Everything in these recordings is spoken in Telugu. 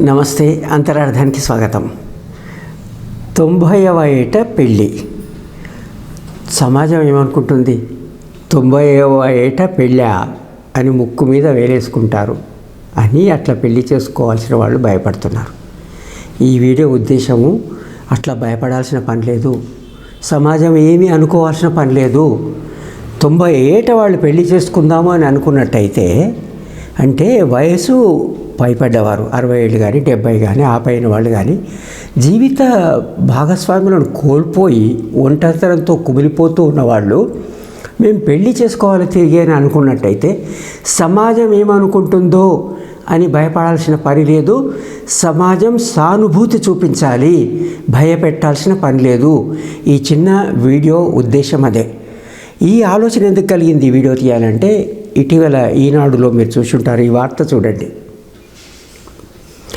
నమస్తే అంతరార్థానికి స్వాగతం. తొంభైవ ఏట పెళ్ళి. సమాజం ఏమనుకుంటుంది? తొంభైవ ఏట పెళ్ళా అని ముక్కు మీద వేలేసుకుంటారు అని అట్లా పెళ్ళి చేసుకోవాల్సిన వాళ్ళు భయపడుతున్నారు. ఈ వీడియో ఉద్దేశము అట్లా భయపడాల్సిన పని లేదు. సమాజం ఏమీ అనుకోవాల్సిన పని లేదు. తొంభై ఏట వాళ్ళు పెళ్ళి చేసుకుందాము అని అనుకున్నట్టయితే అంటే వయసు భయపడ్డవారు. అరవై ఏళ్ళు కానీ డెబ్బై కానీ ఆ పైన వాళ్ళు కానీ జీవిత భాగస్వాములను కోల్పోయి ఒంటరితనంతో కుమిలిపోతూ ఉన్నవాళ్ళు మేము పెళ్ళి చేసుకోవాలి తిరిగి అని అనుకున్నట్టయితే సమాజం ఏమనుకుంటుందో అని భయపడాల్సిన పని లేదు. సమాజం సానుభూతి చూపించాలి. భయపెట్టాల్సిన పని లేదు. ఈ చిన్న వీడియో ఉద్దేశం అదే. ఈ ఆలోచన ఎందుకు కలిగింది ఈ వీడియో తీయాలంటే ఇటీవల ఈనాడులో మీరు చూసుంటారు. ఈ వార్త చూడండి.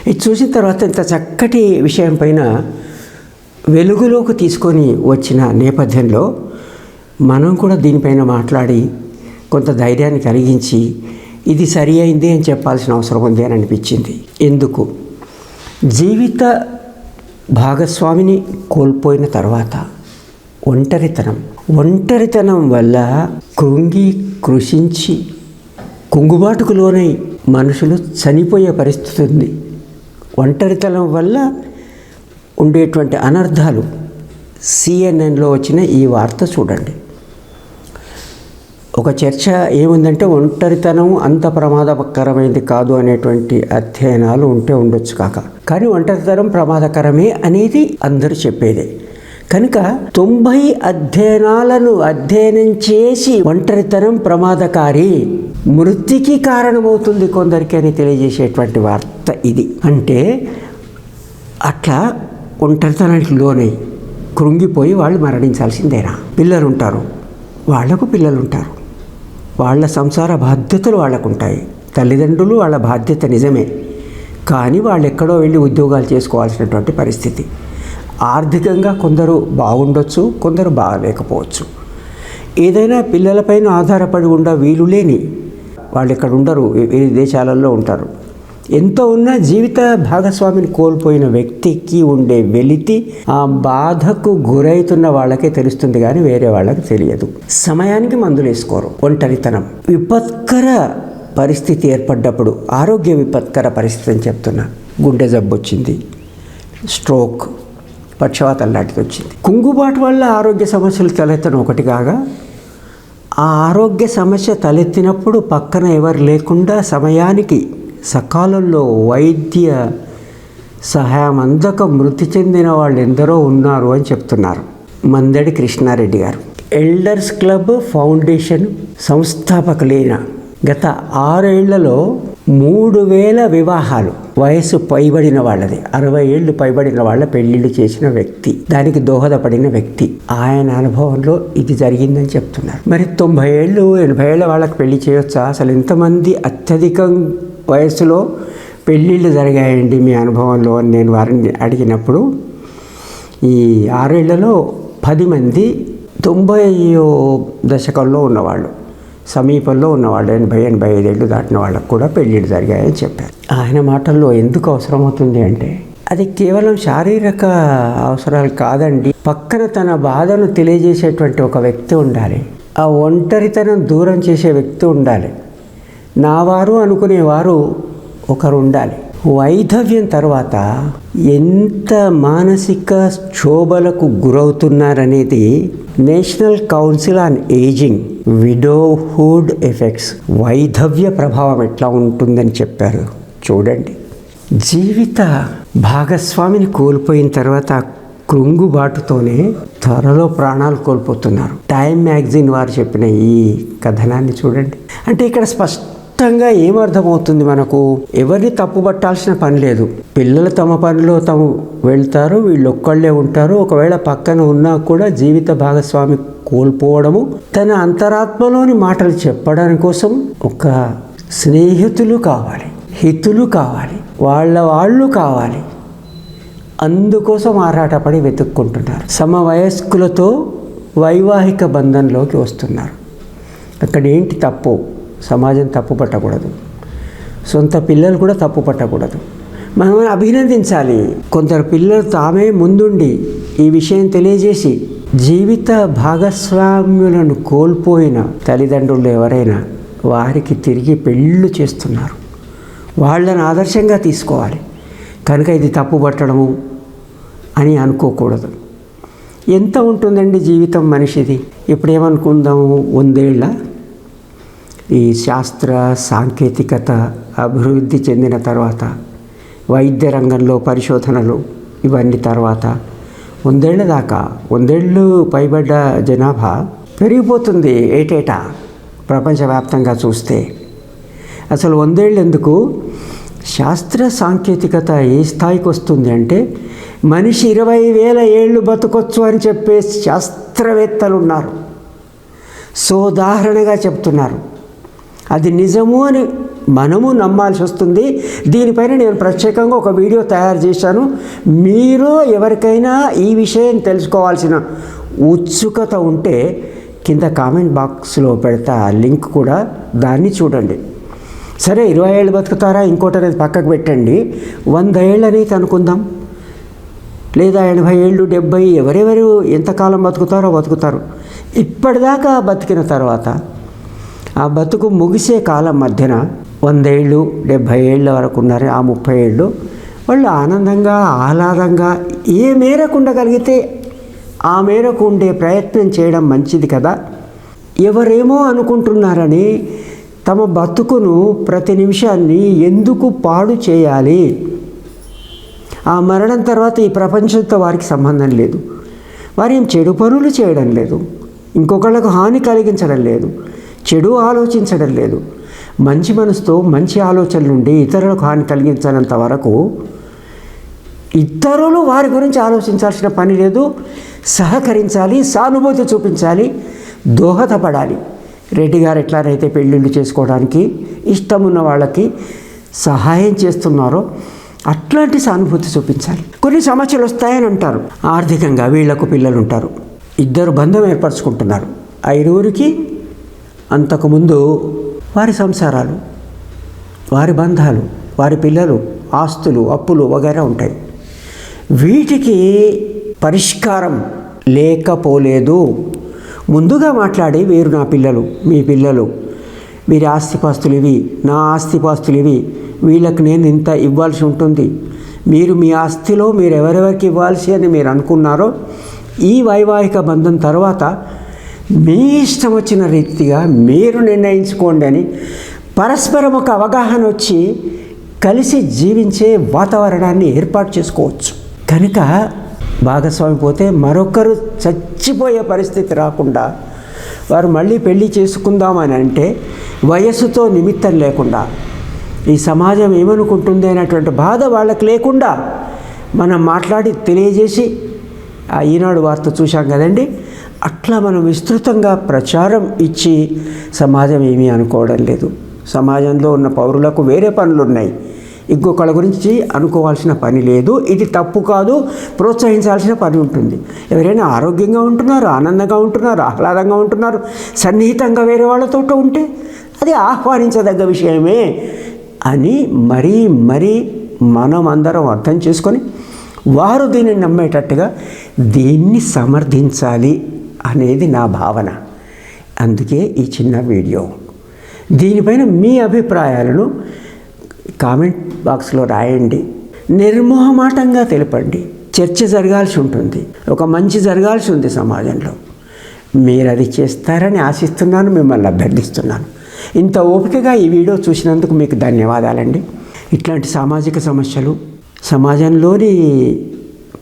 ఇది చూసిన తర్వాత ఇంత చక్కటి విషయం పైన వెలుగులోకి తీసుకొని వచ్చిన నేపథ్యంలో మనం కూడా దీనిపైన మాట్లాడి కొంత ధైర్యాన్ని కలిగించి ఇది సరి అయింది అని చెప్పాల్సిన అవసరం ఉంది అని అనిపించింది. ఎందుకు? జీవిత భాగస్వామిని కోల్పోయిన తర్వాత ఒంటరితనం. ఒంటరితనం వల్ల కృంగి కృషించి కుంగుబాటుకు లోనై మనుషులు చనిపోయే పరిస్థితి ఉంది. ఒంటరితనం వల్ల ఉండేటువంటి అనర్థాలు సిఎన్ఎన్లో వచ్చిన ఈ వార్త చూడండి. ఒక చర్చ ఏముందంటే ఒంటరితనం అంత ప్రమాదకరమైనది కాదు అనేటువంటి అధ్యయనాలు ఉంటే ఉండొచ్చు కాక. కానీ ఒంటరితనం ప్రమాదకరమే అనేది అందరూ చెప్పేదే. కనుక తొంభై అధ్యయనాలను అధ్యయనం చేసి ఒంటరితనం ప్రమాదకారి మృతికి కారణమవుతుంది కొందరికి అని తెలియజేసేటువంటి వార్త ఇది. అంటే అట్లా ఒంటరితనానికి లోనై కృంగిపోయి వాళ్ళు మరణించాల్సిందేనా? పిల్లలు ఉంటారు వాళ్ళకు పిల్లలు ఉంటారు వాళ్ళ సంసార బాధ్యతలు వాళ్ళకు ఉంటాయి తల్లిదండ్రులు వాళ్ళ బాధ్యత నిజమే. కానీ వాళ్ళు ఎక్కడో వెళ్ళి ఉద్యోగాలు చేసుకోవాల్సినటువంటి పరిస్థితి. ఆర్థికంగా కొందరు బాగుండొచ్చు కొందరు బాగలేకపోవచ్చు. ఏదైనా పిల్లలపైన ఆధారపడి ఉండ వీలు లేని వాళ్ళు ఇక్కడ ఉండరు వేరే దేశాలలో ఉంటారు. ఎంతో ఉన్న జీవిత భాగస్వామిని కోల్పోయిన వ్యక్తికి ఉండే వెలితి ఆ బాధకు గురైతున్న వాళ్ళకే తెలుస్తుంది కానీ వేరే వాళ్ళకి తెలియదు. సమయానికి మందులు వేసుకోరు ఒంటరితనం. విపత్కర పరిస్థితి ఏర్పడ్డప్పుడు ఆరోగ్య విపత్కర పరిస్థితి అని చెప్తున్నా. గుండె జబ్బు వచ్చింది స్ట్రోక్ పక్షవాతం లాంటిది వచ్చింది. కుంగుబాటు వల్ల ఆరోగ్య సమస్యలు తలెత్తడం ఒకటి కాగా ఆ ఆరోగ్య సమస్య తలెత్తినప్పుడు పక్కన ఎవరు లేకుండా సమయానికి సకాలంలో వైద్య సహాయం అందక మృతి చెందిన వాళ్ళు ఎందరో ఉన్నారు అని చెప్తున్నారు మందడి కృష్ణారెడ్డి గారు. ఎల్డర్స్ క్లబ్ ఫౌండేషన్ సంస్థాపకులైన గత ఆరేళ్ళలో మూడు వేల వివాహాలు వయసు పైబడిన వాళ్ళది. అరవై ఏళ్ళు పైబడిన వాళ్ళ పెళ్ళిళ్ళు చేసిన వ్యక్తి. దానికి దోహదపడిన వ్యక్తి. ఆయన అనుభవంలో ఇది జరిగిందని చెప్తున్నారు. మరి తొంభై ఏళ్ళు ఎనభై ఏళ్ళ వాళ్ళకి పెళ్ళి చేయొచ్చా? అసలు ఎంతమంది అత్యధికం వయసులో పెళ్ళిళ్ళు జరిగాయండి మీ అనుభవంలో అని నేను వారిని అడిగినప్పుడు ఈ ఆరేళ్ళలో పది మంది తొంభై దశకంలో ఉన్నవాళ్ళు. సమీపంలో ఉన్నవాళ్ళు ఎనభై ఎనభై ఐదేళ్ళు దాటిన వాళ్ళకు కూడా పెళ్ళిళ్ళు జరిగాయని చెప్పారు. ఆయన మాటల్లో ఎందుకు అవసరమవుతుంది అంటే అది కేవలం శారీరక అవసరాలు కాదండి. పక్కన తన బాధను తెలియజేసేటువంటి ఒక వ్యక్తి ఉండాలి. ఆ ఒంటరితనం దూరం చేసే వ్యక్తి ఉండాలి. నా వారు అనుకునేవారు ఒకరు ఉండాలి వైధవ్యం తర్వాత ఎంత మానసిక క్షోభలకు గురవుతున్నారనేది national council on ageing widowhood effects వైధవ్య ప్రభావం ఎట్లా ఉంటుందని చెప్పారు. చూడండి. జీవిత భాగస్వామిని కోల్పోయిన తర్వాత కృంగుబాటుతోనే త్వరలో ప్రాణాలు కోల్పోతున్నారు. టైమ్ మ్యాగజైన్ వారు చెప్పిన ఈ కథనాన్ని చూడండి. అంటే ఇక్కడ స్పష్ట స్పష్టంగా ఏమర్థమవుతుంది మనకు? ఎవరిని తప్పుపట్టాల్సిన పని లేదు. పిల్లలు తమ పనిలో తాము వెళ్తారు వీళ్ళు ఒక్కళ్ళే ఉంటారు. ఒకవేళ పక్కన ఉన్నా కూడా జీవిత భాగస్వామి కోల్పోవడము తన అంతరాత్మలోని మాటలు చెప్పడానికి కోసం ఒక స్నేహితులు కావాలి హితులు కావాలి వాళ్ళ వాళ్ళు కావాలి. అందుకోసం ఆరాటపడి వెతుక్కుంటున్నారు. సమవయస్కులతో వైవాహిక బంధంలోకి వస్తున్నారు. అక్కడ ఏంటి తప్పు? సమాజం తప్పు పట్టకూడదు. సొంత పిల్లలు కూడా తప్పు పట్టకూడదు. మనం అభినందించాలి. కొందరు పిల్లలు తామే ముందుండి ఈ విషయం తెలియజేసి జీవిత భాగస్వామ్యులను కోల్పోయిన తల్లిదండ్రులు ఎవరైనా వారికి తిరిగి పెళ్ళు చేస్తున్నారు. వాళ్ళని ఆదర్శంగా తీసుకోవాలి. కనుక ఇది తప్పు పట్టడము అని అనుకోకూడదు. ఎంత ఉంటుందండి జీవితం మనిషిది? ఇప్పుడేమనుకుందాము? వందేళ్ళ? ఈ శాస్త్ర సాంకేతికత అభివృద్ధి చెందిన తర్వాత వైద్య రంగంలో పరిశోధనలు ఇవన్నీ తర్వాత వందేళ్ళ దాకా వందేళ్ళు పైబడ్డ జనాభా పెరిగిపోతుంది ఏటేటా ప్రపంచవ్యాప్తంగా చూస్తే. అసలు వందేళ్ళు ఎందుకు? శాస్త్ర సాంకేతికత ఏ స్థాయికి వస్తుంది అంటే మనిషి ఇరవై వేల ఏళ్ళు బతకొచ్చు అని చెప్పే శాస్త్రవేత్తలు ఉన్నారు. సోదాహరణగా చెప్తున్నారు. అది నిజము అని మనము నమ్మాల్సి వస్తుంది. దీనిపైన నేను ప్రత్యేకంగా ఒక వీడియో తయారు చేశాను. మీరు ఎవరికైనా ఈ విషయం తెలుసుకోవాల్సిన ఉత్సుకత ఉంటే కింద కామెంట్ బాక్స్లో పెడతా లింక్ కూడా దాన్ని చూడండి. సరే ఇరవై ఏళ్ళు బతుకుతారా? ఇంకోటి అనేది పక్కకు పెట్టండి. వంద ఏళ్ళు అనేది అనుకుందాం. లేదా ఎనభై ఏళ్ళు డెబ్బై ఎవరెవరు ఎంతకాలం బతుకుతారో బతుకుతారు. ఇప్పటిదాకా బతికిన తర్వాత ఆ బతుకు ముగిసే కాలం మధ్యన వందేళ్ళు డెబ్భై ఏళ్ళ వరకు ఉన్నారు. ఆ ముప్పై ఏళ్ళు వాళ్ళు ఆనందంగా ఆహ్లాదంగా ఏ మేరకు ఉండగలిగితే ఆ మేరకు ఉండే ప్రయత్నం చేయడం మంచిది కదా. ఎవరేమో అనుకుంటున్నారని తమ బతుకును ప్రతి నిమిషాన్ని ఎందుకు పాడు చేయాలి? ఆ మరణం తర్వాత ఈ ప్రపంచంతో వారికి సంబంధం లేదు. వారు ఏం చెడు పనులు చేయడం లేదు. ఇంకొకళ్ళకు హాని కలిగించడం లేదు. చెడు ఆలోచించడం లేదు. మంచి మనసుతో మంచి ఆలోచన నుండి ఇతరులకు హాని కలిగించనంత వరకు ఇతరులు వారి గురించి ఆలోచించాల్సిన పని లేదు. సహకరించాలి సానుభూతి చూపించాలి దోహదపడాలి. రెడ్డి గారు ఎట్లానైతే పెళ్ళిళ్ళు చేసుకోవడానికి ఇష్టం ఉన్న వాళ్ళకి సహాయం చేస్తున్నారో అట్లాంటి సానుభూతి చూపించాలి. కొన్ని సమస్యలు వస్తాయని అంటారు. ఆర్థికంగా వీళ్ళకు పిల్లలు ఉంటారు ఇద్దరు బంధం ఏర్పరచుకుంటున్నారు. ఐదుగురికి అంతకుముందు వారి సంసారాలు వారి బంధాలు వారి పిల్లలు ఆస్తులు అప్పులు వగైరా ఉంటాయి. వీటికి పరిష్కారం లేకపోలేదు. ముందుగా మాట్లాడి వీరు నా పిల్లలు మీ పిల్లలు వీరి ఆస్తిపాస్తులు ఇవి నా ఆస్తిపాస్తులు ఇవి వీళ్ళకి నేను ఇంత ఇవ్వాల్సి ఉంటుంది. మీరు మీ ఆస్తిలో మీరు ఎవరెవరికి ఇవ్వాల్సి అని మీరు అనుకున్నారో ఈ వైవాహిక బంధం తర్వాత మీ ఇష్టం వచ్చిన రీతిగా మీరు నిర్ణయించుకోండి అని పరస్పరం ఒక అవగాహన వచ్చి కలిసి జీవించే వాతావరణాన్ని ఏర్పాటు చేసుకోవచ్చు. కనుక భాగస్వామి పోతే మరొకరు చచ్చిపోయే పరిస్థితి రాకుండా వారు మళ్ళీ పెళ్ళి చేసుకుందామని అంటే వయస్సుతో నిమిత్తం లేకుండా ఈ సమాజం ఏమనుకుంటుంది అనేటువంటి బాధ వాళ్ళకి లేకుండా మనం మాట్లాడి తెలియజేసి ఆ ఈనాడు వార్త చూశాం కదండి. అట్లా మనం విస్తృతంగా ప్రచారం ఇచ్చి సమాజం ఏమీ అనుకోవడం లేదు. సమాజంలో ఉన్న పౌరులకు వేరే పనులు ఉన్నాయి ఇంకొకళ్ళ గురించి అనుకోవాల్సిన పని లేదు. ఇది తప్పు కాదు. ప్రోత్సహించాల్సిన పని ఉంటుంది. ఎవరైనా ఆరోగ్యంగా ఉంటున్నారు ఆనందంగా ఉంటున్నారు ఆహ్లాదంగా ఉంటున్నారు సన్నిహితంగా వేరే వాళ్ళతో ఉంటే అది ఆహ్వానించదగ్గ విషయమే అని మరీ మరీ మనం అందరం అర్థం చేసుకొని వారు దీనిని నమ్మేటట్టుగా దీన్ని సమర్థించాలి. అనేది నా భావన. అందుకే ఈ చిన్న వీడియో. దీనిపైన మీ అభిప్రాయాలను కామెంట్ బాక్స్లో రాయండి. నిర్మోహమాటంగా తెలపండి. చర్చ జరగాల్సి ఉంటుంది. ఒక మంచి జరగాల్సి ఉంది సమాజంలో. మీరు అది చేస్తారని ఆశిస్తున్నాను మిమ్మల్ని అభ్యర్థిస్తున్నాను. ఇంత ఓపికగా ఈ వీడియో చూసినందుకు మీకు ధన్యవాదాలండి. ఇట్లాంటి సామాజిక సమస్యలు సమాజంలోని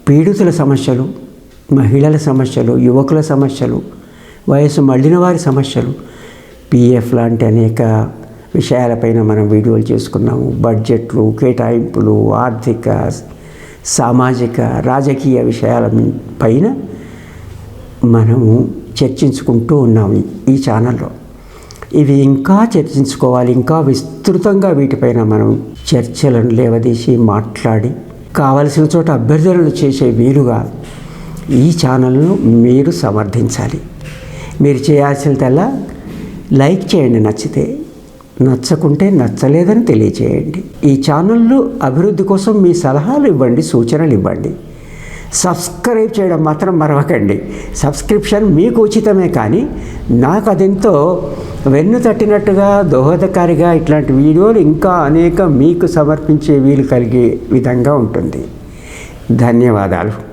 పీడితుల సమస్యలు మహిళల సమస్యలు యువకుల సమస్యలు వయసు మళ్ళిన వారి సమస్యలు. పిఎఫ్ లాంటి అనేక విషయాలపైన మనం వీడియోలు చేసుకున్నాము. బడ్జెట్లు కేటాయింపులు ఆర్థిక సామాజిక రాజకీయ విషయాల పైన మనము చర్చించుకుంటూ ఉన్నాము ఈ ఛానల్లో. ఇవి ఇంకా చర్చించుకోవాలి ఇంకా విస్తృతంగా వీటిపైన మనం చర్చలను లేవదీసి మాట్లాడి కావలసిన చోట అభ్యర్థనలు చేసే వీలుగా ఈ ఛానల్ను మీరు సమర్థించాలి. మీరు చేయాల్సిందల్లా లైక్ చేయండి నచ్చితే. నచ్చకుంటే నచ్చలేదని తెలియచేయండి. ఈ ఛానళ్ళు అభివృద్ధి కోసం మీ సలహాలు ఇవ్వండి సూచనలు ఇవ్వండి. సబ్స్క్రైబ్ చేయడం మాత్రం మరవకండి. సబ్స్క్రిప్షన్ మీకు ఉచితమే కానీ నాకు అదెంతో వెన్ను తట్టినట్టుగా దోహదకారిగా ఇట్లాంటి వీడియోలు ఇంకా అనేక మీకు సమర్పించే వీలు కలిగే విధంగా ఉంటుంది. ధన్యవాదాలు.